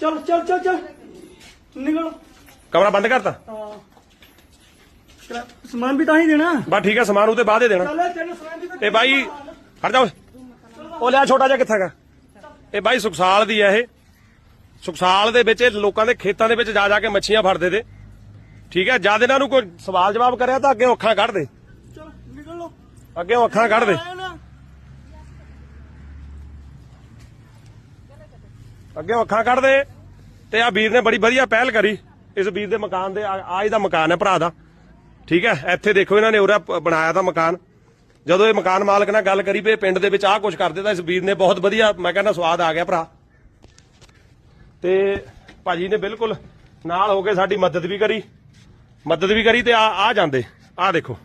ਚੱਲ ਚੱਲ ਚੱਲ ਚੱਲ। ਨਿਕਲ। ਕਮਰਾ ਬੰਦ ਕਰਤਾ? ਹਾਂ। ਸਮਾਨ ਵੀ ਤਾਂ ਹੀ ਦੇਣਾ। ਬਸ ਠੀਕ ਹੈ ਸਮਾਨ ਉਹਦੇ ਬਾਅਦ ਦੇ ਦੇਣਾ। ਚੱਲ ਤੈਨੂੰ ਸਮਾਨ ਵੀ ਤਾਂ ਬਾਈ ਖੜ ਜਾ ਓਏ। ਉਹ ਲਿਆ ਛੋਟਾ ਜਿਹਾ ਕਿੱਥੇ ਹੈਗਾ ਇਹ ਬਾਈ ਸੁਖਸਾਲ ਦੀ ਹੈ ਇਹ। ਸੁਖਸਾਲ ਦੇ ਵਿੱਚ ਇਹ ਲੋਕਾਂ ਦੇ ਖੇਤਾਂ ਦੇ ਵਿੱਚ ਜਾ ਜਾ ਕੇ ਮੱਛੀਆਂ ਫੜਦੇ ਤੇ। ਠੀਕ ਹੈ ਜਦ ਇਹਨਾਂ ਨੂੰ ਕੋਈ ਸਵਾਲ ਜਵਾਬ ਕਰਿਆ ਤਾਂ ਅੱਗੇ ਅੱਖਾਂ ਕੱਢ ਦੇ। ਚੱਲ ਨਿਕਲ ਲੋ ਅੱਗੇ ਅੱਖਾਂ ਕੱਢ ਦੇ। ਅੱਗੇ ਅੱਖਾਂ ਕੱਢ ਦੇ। ਤੇ ਆ ਵੀਰ ਨੇ ਬੜੀ ਵਧੀਆ ਪਹਿਲ ਕਰੀ। ਇਸ ਵੀਰ ਦੇ ਮਕਾਨ ਦੇ ਆ ਇਹਦਾ ਮਕਾਨ ਹੈ ਭਰਾ ਦਾ। ਠੀਕ ਹੈ, ਇੱਥੇ ਦੇਖੋ ਇਹਨਾਂ ਨੇ ਉਰਾ ਬਣਾਇਆ ਤਾਂ ਮਕਾਨ। ਜਦੋਂ ਇਹ ਮਕਾਨ ਮਾਲਕ ਨਾਲ ਗੱਲ ਕਰੀ ਵੀ ਪਿੰਡ ਦੇ ਵਿੱਚ ਆਹ ਕੁਝ ਕਰਦੇ ਤਾਂ ਇਸ ਵੀਰ ਨੇ ਬਹੁਤ ਵਧੀਆ, ਮੈਂ ਕਹਿੰਦਾ ਸਵਾਦ ਆ ਗਿਆ ਭਰਾ। ਤੇ ਭਾਜੀ ਨੇ ਬਿਲਕੁਲ ਨਾਲ ਹੋ ਕੇ ਸਾਡੀ ਮਦਦ ਵੀ ਕਰੀ। ਮਦਦ ਵੀ ਕਰੀ ਤੇ ਆ ਆ ਜਾਂਦੇ। ਆ ਦੇਖੋ।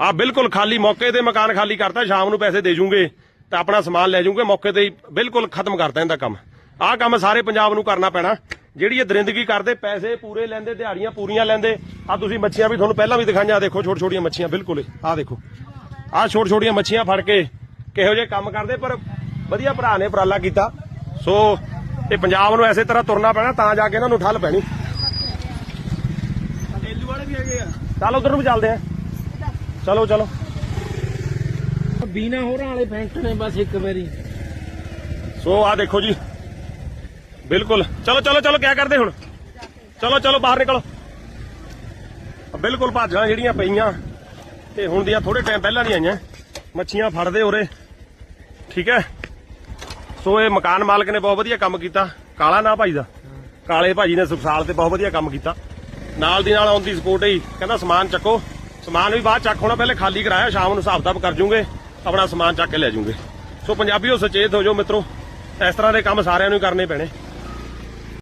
ਆ ਬਿਲਕੁਲ ਖਾਲੀ ਮੌਕੇ ਤੇ ਮਕਾਨ ਖਾਲੀ ਕਰਤਾ, ਸ਼ਾਮ ਨੂੰ ਪੈਸੇ ਦੇ ਜੂਗੇ ਤੇ ਆਪਣਾ ਸਮਾਨ ਲੈ ਜੂਗੇ, ਮੌਕੇ ਤੇ ਹੀ ਬਿਲਕੁਲ ਖਤਮ ਕਰਤਾ ਇਹਦਾ ਕੰਮ। ਆਹ ਕੰਮ ਸਾਰੇ ਪੰਜਾਬ ਨੂੰ ਕਰਨਾ ਪੈਣਾ। ਜਿਹੜੀ ਇਹ ਦਰਿੰਦਗੀ ਕਰਦੇ ਪੈਸੇ ਪੂਰੇ ਲੈਂਦੇ ਦਿਹਾੜੀਆਂ ਪੂਰੀਆਂ ਲੈਂਦੇ ਆ ਤੁਸੀਂ ਮੱਛੀਆਂ ਵੀ ਤੁਹਾਨੂੰ ਪਹਿਲਾਂ ਵੀ ਦਿਖਾਈਆਂ ਦੇਖੋ ਛੋਟੀ ਛੋਟੀਆਂ ਮੱਛੀਆਂ ਬਿਲਕੁਲ ਆਹ ਦੇਖੋ। ਆਹ ਛੋਟੀ ਛੋਟੀਆਂ ਮੱਛੀਆਂ ਫੜ ਕੇ ਕਿਹੋ ਜਿਹੇ ਕੰਮ ਕਰਦੇ ਪਰ ਵਧੀਆ ਭਰਾ ਨੇ ਉਪਰਾਲਾ ਕੀਤਾ। ਸੋ ਇਹ ਪੰਜਾਬ ਨੂੰ ਐਸੇ ਤਰ੍ਹਾਂ ਤੁਰਨਾ ਪੈਣਾ ਤਾਂ ਜਾ ਕੇ ਇਹਨਾਂ ਨੂੰ ਠੱਲ ਪੈਣੀ। ਏਲੂ ਵਾਲੇ ਵੀ ਹੈਗੇ ਆ ਚੱਲ ਉਧਰ ਨੂੰ ਚੱਲਦੇ ਆ। ਚਲੋ ਚਲੋ। ਬੀਨਾ ਹੋਰਾਂ ਵਾਲੇ ਫੈਂਟ ਨੇ ਬਸ ਇੱਕ ਵਾਰੀ। ਸੋ ਆ ਦੇਖੋ ਜੀ। ਬਿਲਕੁਲ। ਚਲੋ ਚਲੋ ਚਲੋ, ਕਿਆ ਕਰਦੇ ਹੁਣ? ਚਲੋ ਚਲੋ, ਬਾਹਰ ਨਿਕਲੋ। ਬਿਲਕੁਲ ਭਾਜਾਂ ਜਿਹੜੀਆਂ ਪਈਆਂ, ਤੇ ਹੁਣ ਦੀਆਂ ਥੋੜੇ ਟਾਈਮ ਪਹਿਲਾਂ ਦੀਆਂ ਆਈਆਂ। ਮੱਛੀਆਂ ਫੜਦੇ ਉਰੇ। ਠੀਕ ਹੈ? ਸੋ ਇਹ ਮਕਾਨ ਮਾਲਕ ਨੇ ਬਹੁਤ ਵਧੀਆ ਕੰਮ ਕੀਤਾ। ਕਾਲਾ ਨਾ ਭਾਈ ਦਾ। ਕਾਲੇ ਭਾਜੀ ਨੇ ਸੁਖਸਾਲ ਤੇ ਬਹੁਤ ਵਧੀਆ ਕੰਮ ਕੀਤਾ। ਨਾਲ ਦੀ ਨਾਲ ਆਉਣ ਦੀ ਸਪੋਰਟ ਹੀ ਕਹਿੰਦਾ, ਸਮਾਨ ਚੱਕੋ। ਸਮਾਨ ਵੀ ਬਾਅਦ ਚੱਕ ਹੋਣਾ, ਪਹਿਲੇ ਖਾਲੀ ਕਰਾਇਆ, ਸ਼ਾਮ ਨੂੰ ਹਿਸਾਬ ਕਿਤਾਬ ਕਰ ਜੂਗੇ। ਆਪਣਾ ਸਮਾਨ ਚੱਕ ਕੇ ਲੈ ਜੂਗੇ। ਸੋ ਪੰਜਾਬੀਓ, ਸੁਚੇਤ ਹੋ ਜਾਓ ਮਿੱਤਰੋ। ਇਸ ਤਰ੍ਹਾਂ ਦੇ ਕੰਮ ਸਾਰਿਆਂ ਨੂੰ ਹੀ ਕਰਨੇ ਪੈਣੇ।